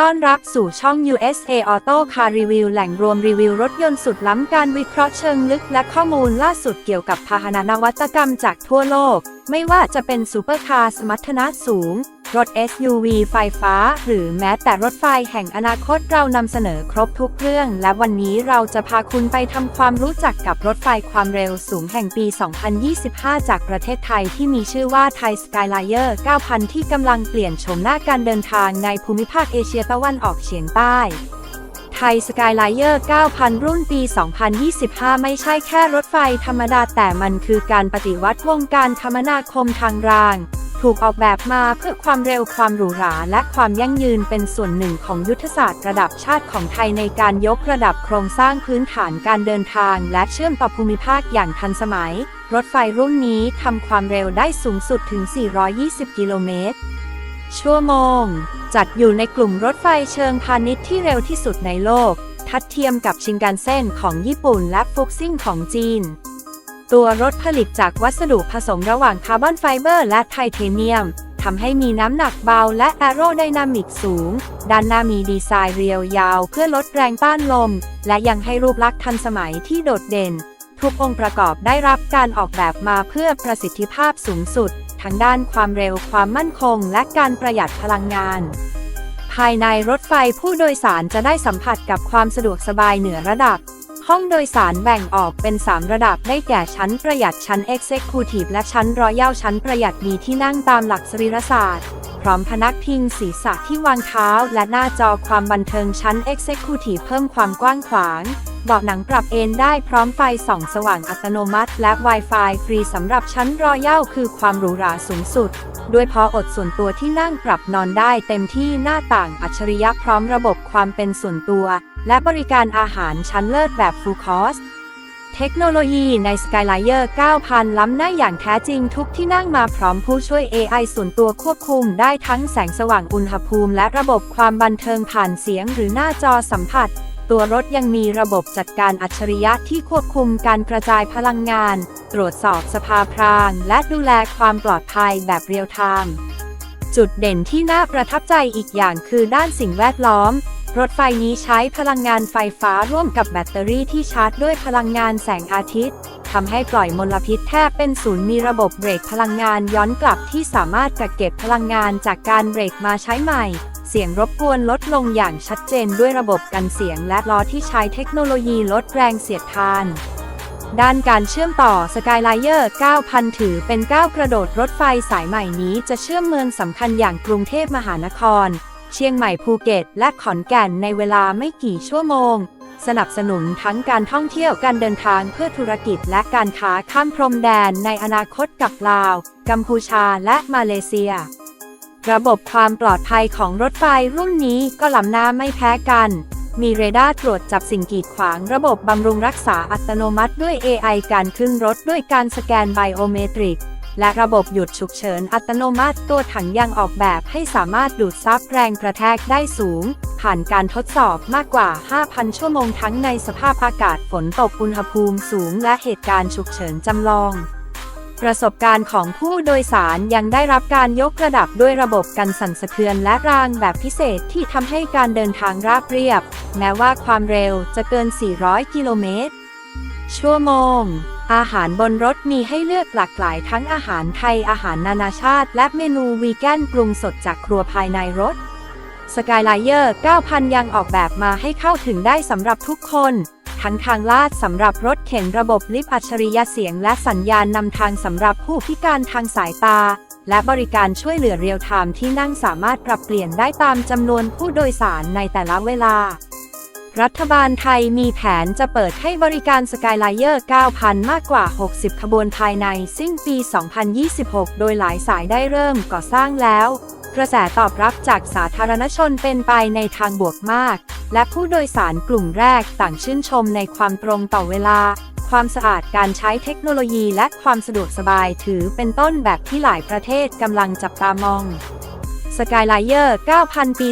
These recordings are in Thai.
ต้อนรับสู่ช่อง USA Auto Car Review แหล่งรวมรีวิวรถยนต์สุดล้ำการวิเคราะห์เชิงลึกและข้อมูลล่าสุดเกี่ยวกับพาหนะนวัตกรรมจากทั่วโลก ไม่ว่าจะเป็นซูเปอร์คาร์สมรรถนะสูง รถ SUV ไฟฟ้า หรือแม้แต่รถไฟแห่งอนาคตเรานำเสนอครบทุกเรื่อง และวันนี้เราจะพาคุณไปทำความรู้จักกับรถไฟความเร็วสูงแห่งปี 2025 จากประเทศไทยที่มีชื่อว่าไทยสกายไลเออร์9,000 ที่กำลังเปลี่ยนโฉมหน้าการเดินทางในภูมิภาคเอเชียตะวันออกเฉียงใต้ไทยสกายไลเออร์ 9,000 รุ่นปี 2025 ไม่ใช่แค่รถไฟธรรมดาแต่มันคือการปฏิวัติวงการคมนาคมทางราง ถูกออกแบบมาเพื่อความเร็วความหรูหราและความยั่งยืนเป็นส่วนหนึ่งของยุทธศาสตร์ระดับชาติของไทยในการยกระดับโครงสร้างพื้นฐานการเดินทาง และเชื่อมต่อภูมิภาคอย่างทันสมัย รถไฟรุ่นนี้ทำความเร็วได้สูงสุดถึง 420 กิโลเมตร ชั่วโมง จัดอยู่ในกลุ่มรถไฟเชิงพาณิชย์ที่เร็วที่สุดในโลก ทัดเทียมกับชินกันเซ็นของญี่ปุ่นและฟุกซิ่งของจีน ตัวรถผลิตจากวัสดุผสมระหว่างคาร์บอนไฟเบอร์และไทเทเนียมทำให้มีน้ำหนักเบาและแอโรไดนามิกสูง ด้านหน้ามีดีไซน์เรียวยาว เพื่อลดแรงต้านลม และยังให้รูปลักษณ์ทันสมัยที่โดดเด่น ทุกองค์ประกอบได้รับการออกแบบมาเพื่อประสิทธิภาพสูงสุด ทั้งด้านความเร็วความมั่นคง และการประหยัดพลังงาน ภายในรถไฟผู้โดยสารจะได้สัมผัสกับความสะดวกสบายเหนือระดับ ห้องโดยสารแบ่งออกเป็น 3 ระดับได้แก่ชั้นประหยัดชั้น Executive และชั้นรอยัลชั้นประหยัดมีที่นั่งตามหลักสรีรศาสตร์ พร้อมพนักพิงศีรษะที่วางเท้า และหน้าจอความบันเทิงชั้น Executive เพิ่มความกว้างขวางเบาะหนังปรับเอนได้พร้อมไฟส่องสว่างอัตโนมัติ และ Wi-Fi ฟรีสำหรับชั้นรอยัลคือความหรูหราสูงสุด ด้วยพออดส่วนตัวที่นั่งปรับนอนได้เต็มที่หน้าต่างอัจฉริยะพร้อมระบบความเป็นส่วนตัว และบริการอาหารชั้นเลิศแบบ Full cost เทคโนโลยีใน Skyliner 9,000 ล้ำหน้าอย่างแท้จริงทุกที่นั่งมาพร้อมผู้ช่วย AI ส่วนตัวควบคุมได้ทั้งแสงสว่างอุณหภูมิ และระบบความบันเทิงผ่านเสียงหรือหน้าจอสัมผัส ตัวรถยังมีระบบจัดการอัจฉริยะที่ควบคุมการกระจายพลังงาน ตรวจสอบสภาพราง และดูแลความปลอดภัยแบบเรียลไทม์จุดเด่นที่น่าประทับใจอีกอย่างคือด้านสิ่งแวดล้อม รถไฟนี้ใช้พลังงานไฟฟ้าร่วมกับแบตเตอรี่ที่ชาร์จด้วยพลังงานแสงอาทิตย์ทำให้ปล่อยมลพิษแทบเป็นศูนย์มีระบบเบรกพลังงานย้อนกลับที่สามารถกักเก็บพลังงานจากการเบรกมาใช้ใหม่ เสียงรบกวนลดลงอย่างชัดเจนด้วยระบบกันเสียงและล้อที่ใช้เทคโนโลยีลดแรงเสียดทานด้านการเชื่อมต่อ Skyliner 9,000 ถือเป็นก้าวกระโดดรถไฟสายใหม่นี้จะเชื่อมเมืองสำคัญอย่างกรุงเทพมหานคร เชียงใหม่ภูเก็ต และขอนแก่นในเวลาไม่กี่ชั่วโมง สนับสนุนทั้งการท่องเที่ยวการเดินทางเพื่อธุรกิจและการค้าข้ามพรมแดนในอนาคตกับลาว กัมพูชาและมาเลเซีย ระบบความปลอดภัยของรถไฟรุ่นนี้ก็ล้ำหน้าไม่แพ้กันมีเรดาร์ตรวจจับสิ่งกีดขวางระบบบำรุงรักษาอัตโนมัติด้วย AI การขึ้นรถด้วยการสแกนไบโอเมตริก และระบบหยุดฉุกเฉินอัตโนมัติตัวถังยังออกแบบให้สามารถดูดซับแรงกระแทกได้สูง ผ่านการทดสอบมากกว่า 5,000 ชั่วโมงทั้งในสภาพอากาศฝนตกอุณหภูมิสูงและเหตุการณ์ฉุกเฉินจำลองประสบการณ์ของผู้โดยสารยังได้รับการยกระดับด้วยระบบกันสั่นสะเทือนและรางแบบพิเศษที่ทำให้การเดินทางราบเรียบ แม้ว่าความเร็วจะเกิน 400 กิโลเมตรชั่วโมง อาหารบนรถมีให้เลือกหลากหลายทั้งอาหารไทยอาหารนานาชาติ และเมนูวีแกนปรุงสดจากครัวภายในรถ Skyliner 9,000 ยังออกแบบมาให้เข้าถึงได้สำหรับทุกคน ทั้งทางลาดสำหรับรถเข็นระบบลิฟต์อัจฉริยะเสียงและสัญญาณนำทางสำหรับผู้พิการทางสายตา และบริการช่วยเหลือเรียลไทม์ที่นั่งสามารถปรับเปลี่ยนได้ตามจำนวนผู้โดยสารในแต่ละเวลา รัฐบาลไทยมีแผนจะเปิดให้บริการ Skyliner 9,000 มากกว่า 60 ขบวนภายในสิ้นปี 2026 โดยหลายสายได้เริ่มก่อสร้างแล้ว กระแสตอบรับจากสาธารณชนเป็นไปในทางบวกมาก และผู้โดยสารกลุ่มแรกต่างชื่นชมในความตรงต่อเวลา ความสะอาดการใช้เทคโนโลยีและความสะดวกสบายถือเป็นต้นแบบที่หลายประเทศกำลังจับตามอง สกายไลเออร์ 9,000 ปี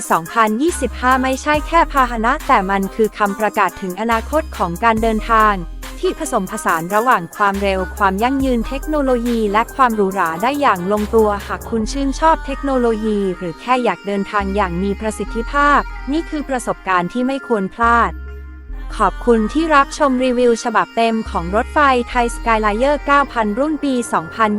2025 ไม่ใช่แค่พาหนะ แต่มันคือคำประกาศถึงอนาคตของการเดินทาง ที่ผสมผสานระหว่างความเร็ว ความยั่งยืนเทคโนโลยี และความหรูหราได้อย่างลงตัว หากคุณชื่นชอบเทคโนโลยี หรือแค่อยากเดินทางอย่างมีประสิทธิภาพ นี่คือประสบการณ์ที่ไม่ควรพลาด ขอบคุณที่รับชมรีวิวฉบับเต็มของรถไฟไทยสกายไลเยอร์ 9,000 รุ่นปี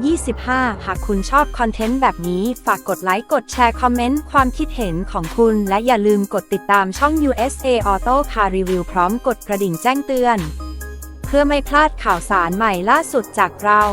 2025 หากคุณชอบคอนเทนต์แบบนี้ ฝากกดไลค์ กดแชร์ คอมเมนต์ ความคิดเห็นของคุณ และอย่าลืมกดติดตามช่อง USA Auto Car Review พร้อมกดกระดิ่งแจ้งเตือน เพื่อไม่พลาดข่าวสารใหม่ล่าสุดจากเรา